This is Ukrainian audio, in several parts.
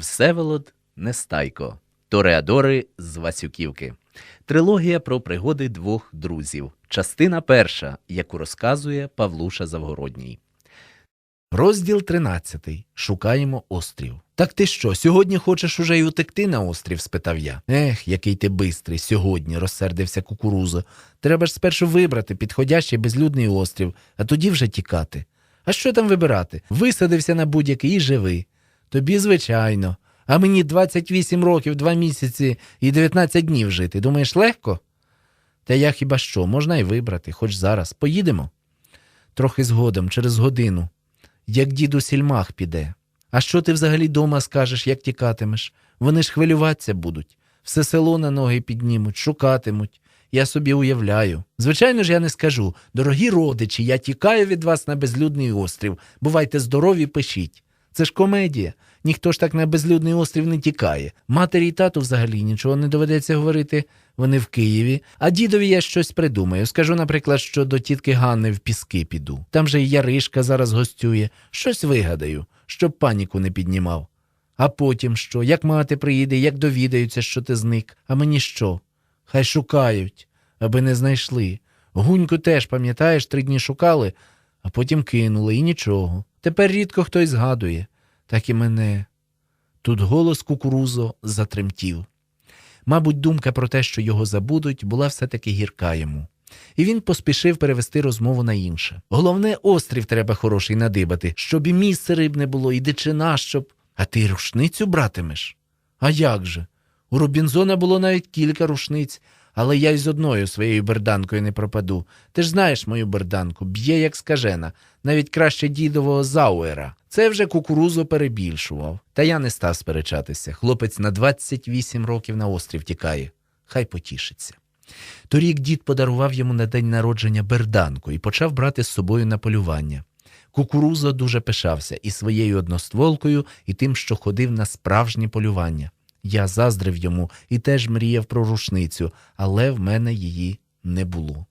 Всеволод Нестайко. Тореадори з Васюківки. Трилогія про пригоди двох друзів. Частина перша, яку розказує Павлуша Завгородній. Розділ 13. Шукаємо острів. Так ти що, сьогодні хочеш уже й утекти на острів? спитав я. Ех, який ти бистрий сьогодні, розсердився кукурузо. Треба ж спершу вибрати підходящий безлюдний острів, а тоді вже тікати. А що там вибирати? Висадився на будь-який і живи. Тобі, звичайно. А мені 28 років, 2 місяці і 19 днів жити. Думаєш, легко? Та я хіба що, можна й вибрати, хоч зараз. Поїдемо? Трохи згодом, через годину. Як діду сільмах піде. А що ти взагалі дома скажеш, як тікатимеш? Вони ж хвилюватися будуть. Все село на ноги піднімуть, шукатимуть. Я собі уявляю. Звичайно ж, я не скажу. Дорогі родичі, я тікаю від вас на безлюдний острів. Бувайте здорові, пишіть. Це ж комедія. Ніхто ж так на безлюдний острів не тікає. Матері й тату взагалі нічого не доведеться говорити. Вони в Києві. А дідові я щось придумаю. Скажу, наприклад, що до тітки Ганни в піски піду. Там же і Яришка зараз гостює. Щось вигадаю, щоб паніку не піднімав. А потім що? Як мати приїде, як довідаються, що ти зник. А мені що? Хай шукають, аби не знайшли. Гуньку теж, пам'ятаєш, три дні шукали, а потім кинули і нічого. Тепер рідко хтось згадує, так і мене. Тут голос кукурузо затремтів. Мабуть, думка про те, що його забудуть, була все-таки гірка йому. І він поспішив перевести розмову на інше. Головне, острів треба хороший надибати, щоб і місце рибне було, і дичина, щоб. А ти рушницю братимеш? А як же? У Робінзона було навіть кілька рушниць, але я й з одною своєю берданкою не пропаду. Ти ж знаєш мою берданку, б'є як скажена, навіть краще дідового Зауера. Це вже кукурузо перебільшував. Та я не став сперечатися. Хлопець на 28 років на острів тікає. Хай потішиться. Торік дід подарував йому на день народження берданку і почав брати з собою на полювання. Кукурузо дуже пишався і своєю одностволкою, і тим, що ходив на справжнє полювання. Я заздрив йому і теж мріяв про рушницю, але в мене її не було.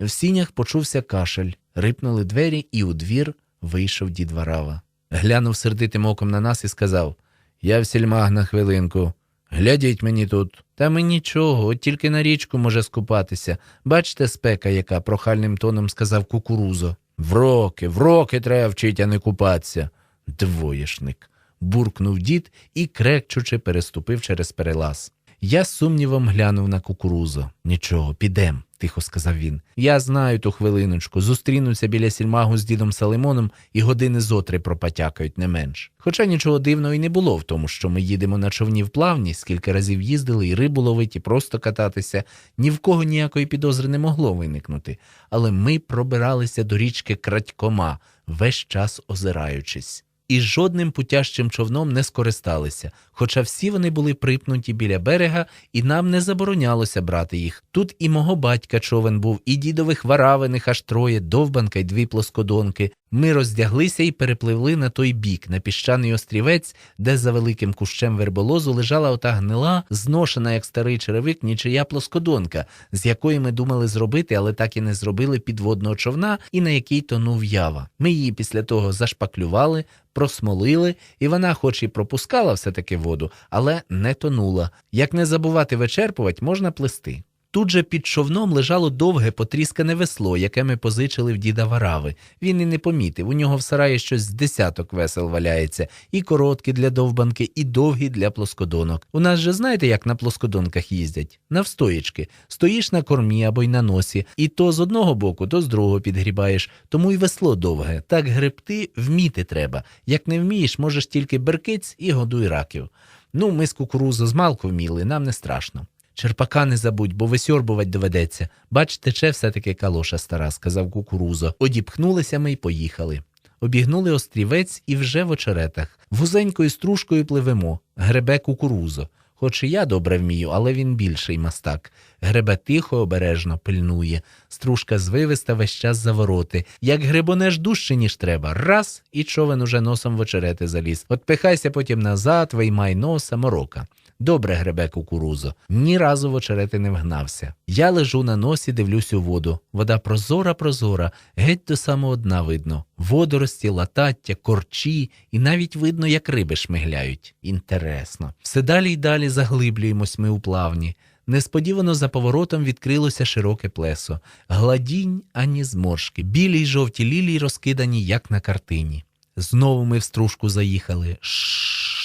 В сінях почувся кашель, рипнули двері, і у двір вийшов дід Варава. Глянув сердитим оком на нас і сказав Я в сільмах на хвилинку. Глядіть мені тут. Та ми нічого, от тільки на річку може скупатися. Бачите, спека, яка прохальним тоном сказав кукурузо. Вроки, вроки треба вчить, а не купатися. Двоєшник. Буркнув дід і, крекчучи, переступив через перелаз. Я сумнівом глянув на кукурузо. Нічого, підем, тихо сказав він. Я знаю ту хвилиночку. Зустрінуся біля сільмагу з дідом Салимоном і години зотри пропатякають не менш. Хоча нічого дивного і не було в тому, що ми їдемо на човні в плавні, скільки разів їздили, і рибу ловить, і просто кататися. Ні в кого ніякої підозри не могло виникнути. Але ми пробиралися до річки Крадькома, весь час озираючись і жодним путящим човном не скористалися, хоча всі вони були припнуті біля берега, і нам не заборонялося брати їх. Тут і мого батька човен був, і дідових варавиних аж троє, довбанка й дві плоскодонки. Ми роздяглися і перепливли на той бік, на піщаний острівець, де за великим кущем верболозу лежала ота гнила, зношена, як старий черевик, нічия плоскодонка, з якої ми думали зробити, але так і не зробили підводного човна, і на якій тонув ява. Ми її після того зашпаклювали, просмолили, і вона, хоч і пропускала все-таки воду, але не тонула. Як не забувати вичерпувати, можна плести. Тут же під човном лежало довге потріскане весло, яке ми позичили в діда Варави. Він і не помітив. У нього в сараї щось з десяток весел валяється, і короткі для довбанки, і довгі для плоскодонок. У нас же знаєте, як на плоскодонках їздять? Навстоячки. Стоїш на кормі або й на носі, і то з одного боку, то з другого підгрібаєш. Тому й весло довге. Так гребти вміти треба. Як не вмієш, можеш тільки беркиць і годуй раків. Ну, ми з кукурузу з малку вміли, нам не страшно. Черпака не забудь, бо висьорбувати доведеться. Бач, тече все-таки калоша стара, сказав кукурузо. Одіпхнулися ми й поїхали. Обігнули острівець і вже в очеретах. Вузенькою стружкою пливемо, гребе кукурузо. Хоч і я добре вмію, але він більший мастак. Гребе тихо, обережно пильнує. Стружка звивиста весь час за вороти. Як гребонеш дужче, ніж треба. Раз, і човен уже носом в очерети заліз. Отпихайся потім назад, виймай носа, морока. Добре гребе кукурузо. Ні разу в очерети не вгнався. Я лежу на носі, дивлюсь у воду. Вода прозора, прозора, геть до самого дна видно. Водорості, латаття, корчі, і навіть видно, як риби шмигляють. Інтересно. Все далі й далі заглиблюємось ми у плавні. Несподівано за поворотом відкрилося широке плесо. Гладінь ані зморшки, білі й жовті лілії розкидані, як на картині. Знову ми в стружку заїхали. Ш-ш-ш.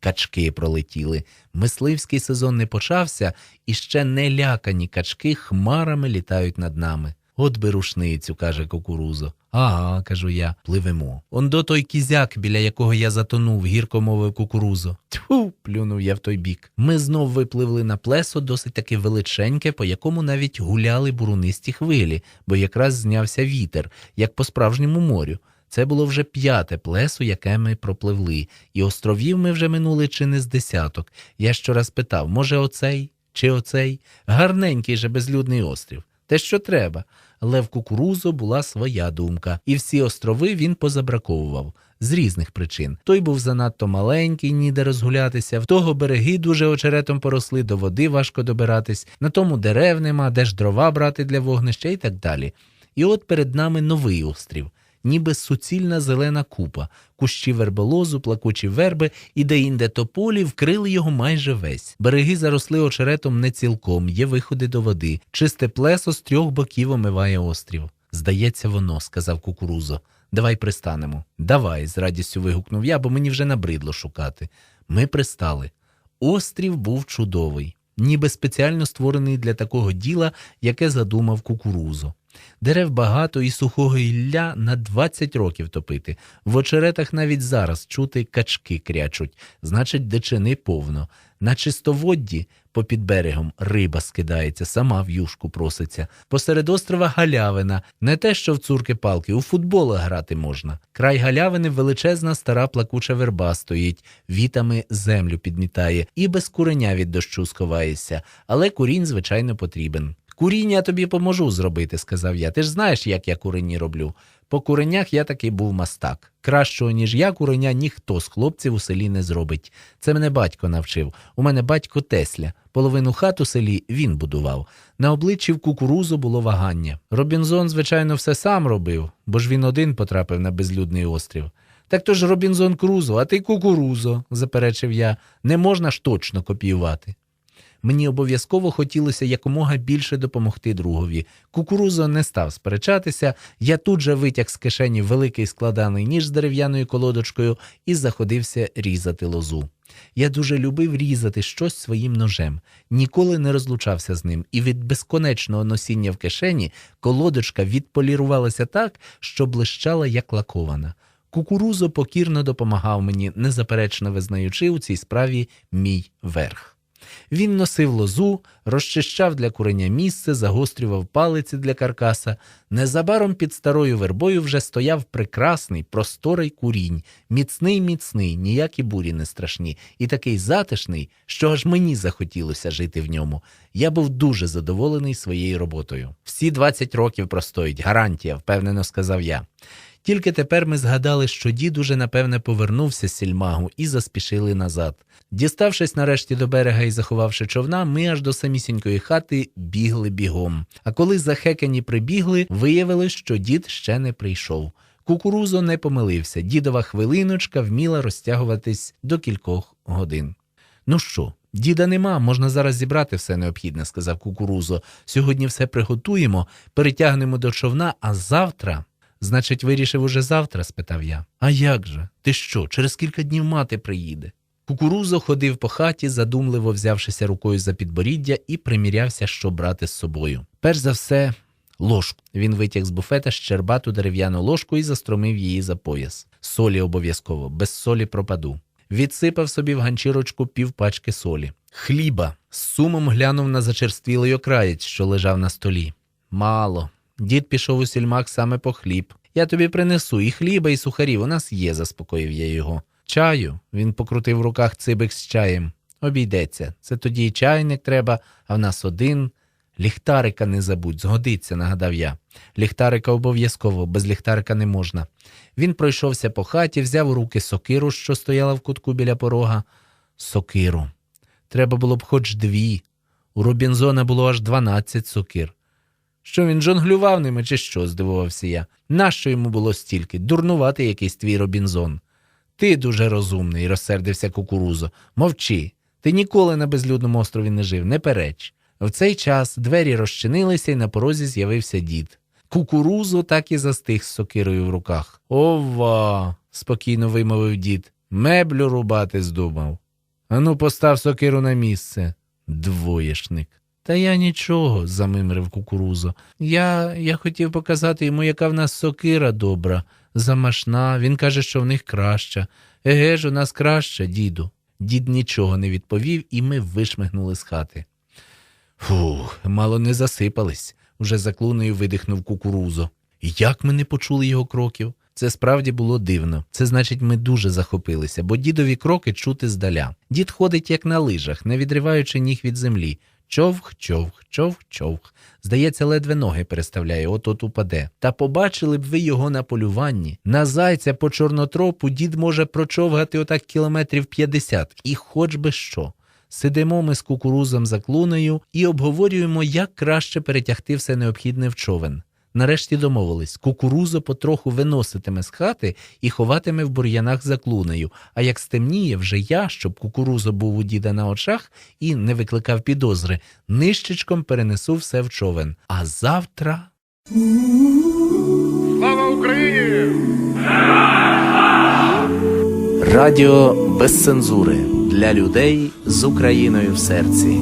Качки пролетіли. Мисливський сезон не почався, і ще не лякані качки хмарами літають над нами. От би рушницю, каже кукурузо. Ага, кажу я, пливемо. Он до той кізяк, біля якого я затонув, гірко мовив кукурузо. Тьфу, плюнув я в той бік. Ми знов випливли на плесо, досить таки величеньке, по якому навіть гуляли бурунисті хвилі, бо якраз знявся вітер, як по справжньому морю. Це було вже п'яте плесо, яке ми пропливли, і островів ми вже минули чи не з десяток. Я щораз питав, може, оцей чи оцей? Гарненький же безлюдний острів. Те, що треба. Але в кукурузу була своя думка, і всі острови він позабраковував з різних причин. Той був занадто маленький, ніде розгулятися, в того береги дуже очеретом поросли, до води важко добиратись, на тому дерев нема, де ж дрова брати для вогнища і так далі. І от перед нами новий острів. Ніби суцільна зелена купа, кущі верболозу, плакучі верби і де-інде тополі вкрили його майже весь. Береги заросли очеретом не цілком, є виходи до води. Чисте плесо з трьох боків омиває острів. Здається, воно, сказав кукурузо. Давай пристанемо. Давай, з радістю вигукнув я, бо мені вже набридло шукати. Ми пристали. Острів був чудовий, ніби спеціально створений для такого діла, яке задумав кукурузо. Дерев багато і сухого ілля на 20 років топити. В очеретах навіть зараз чути качки крячуть, значить, дичини повно. На чистоводді попід берегом риба скидається, сама в юшку проситься. Посеред острова галявина, не те, що в цурки палки, у футбола грати можна. Край галявини величезна стара плакуча верба стоїть, вітами землю підмітає і без куреня від дощу сховаєшся, але курінь, звичайно, потрібен. Куріння тобі поможу зробити, сказав я. Ти ж знаєш, як я курені роблю. По куренях я таки був мастак. Кращого, ніж я, куреня ніхто з хлопців у селі не зробить. Це мене батько навчив. У мене батько Тесля. Половину хат у селі він будував. На обличчі в кукурузу було вагання. Робінзон, звичайно, все сам робив, бо ж він один потрапив на безлюдний острів. Так то ж Робінзон Крузо, а ти кукурузо, заперечив я. Не можна ж точно копіювати. Мені обов'язково хотілося якомога більше допомогти другові. Кукурузо не став сперечатися. Я тут же витяг з кишені великий складаний ніж з дерев'яною колодочкою і заходився різати лозу. Я дуже любив різати щось своїм ножем, ніколи не розлучався з ним, і від безконечного носіння в кишені колодочка відполірувалася так, що блищала як лакована. Кукурузо покірно допомагав мені, незаперечно визнаючи у цій справі мій верх. Він носив лозу, розчищав для курення місце, загострював палиці для каркаса. Незабаром під старою вербою вже стояв прекрасний, просторий курінь, міцний, міцний, ніякі бурі не страшні, і такий затишний, що аж мені захотілося жити в ньому. Я був дуже задоволений своєю роботою. Всі 20 років простоїть, гарантія, впевнено сказав я. Тільки тепер ми згадали, що дід уже напевне повернувся з сільмагу і заспішили назад. Діставшись нарешті до берега і заховавши човна, ми аж до самісінької хати бігли бігом. А коли захекані прибігли, виявилось, що дід ще не прийшов. Кукурузо не помилився, дідова хвилиночка вміла розтягуватись до кількох годин. Ну що, діда нема, можна зараз зібрати все необхідне, сказав кукурузо. Сьогодні все приготуємо, перетягнемо до човна, а завтра. Значить, вирішив уже завтра? спитав я. А як же? Ти що? Через кілька днів мати приїде. Кукурузо ходив по хаті, задумливо взявшися рукою за підборіддя і примірявся, що брати з собою. Перш за все, ложку. Він витяг з буфета щербату дерев'яну ложку і застромив її за пояс. Солі обов'язково, без солі пропаду. Відсипав собі в ганчірочку півпачки солі. Хліба з сумом глянув на зачерствілий окраєць, що лежав на столі. Мало. Дід пішов у сільмак саме по хліб. Я тобі принесу і хліба, і сухарів. У нас є, заспокоїв я його. Чаю. Він покрутив в руках цибик з чаєм. Обійдеться. Це тоді і чайник треба, а в нас один. Ліхтарика не забудь, згодиться, нагадав я. Ліхтарика обов'язково, без ліхтарика не можна. Він пройшовся по хаті, взяв у руки сокиру, що стояла в кутку біля порога. Сокиру. Треба було б хоч дві. У Робінзона було аж дванадцять сокир. Що він жонглював ними, чи що? здивувався я. Нащо йому було стільки? Дурнувати якийсь твій Робінзон. Ти дуже розумний, розсердився кукурузо. Мовчи. Ти ніколи на безлюдному острові не жив, не переч. В цей час двері розчинилися і на порозі з'явився дід. Кукурузо так і застиг з сокирою в руках. Ова. спокійно вимовив дід. Меблю рубати здумав. Ану, постав сокиру на місце. Двоєшник. Та я нічого, замимрив кукурузо. Я, я хотів показати йому, яка в нас сокира добра, замашна. Він каже, що в них краща. Еге ж, у нас краща, діду. Дід нічого не відповів, і ми вишмигнули з хати. Фух, мало не засипались, уже за клунею видихнув кукурузо. Як ми не почули його кроків? Це справді було дивно. Це значить, ми дуже захопилися, бо дідові кроки чути здаля. Дід ходить як на лижах, не відриваючи ніг від землі. Човх, човх, човх, човх. Здається, ледве ноги переставляє, от-от упаде. Та побачили б ви його на полюванні. На зайця по чорнотропу дід може прочовгати отак кілометрів 50, і хоч би що. Сидимо ми з кукурузом за клунею і обговорюємо, як краще перетягти все необхідне в човен. Нарешті домовились, кукурузо потроху виноситиме з хати і ховатиме в бур'янах за клунею. А як стемніє, вже я, щоб кукурузо був у діда на очах і не викликав підозри, нищечком перенесу все в човен. А завтра. Слава Україні! Радіо без цензури для людей з Україною в серці.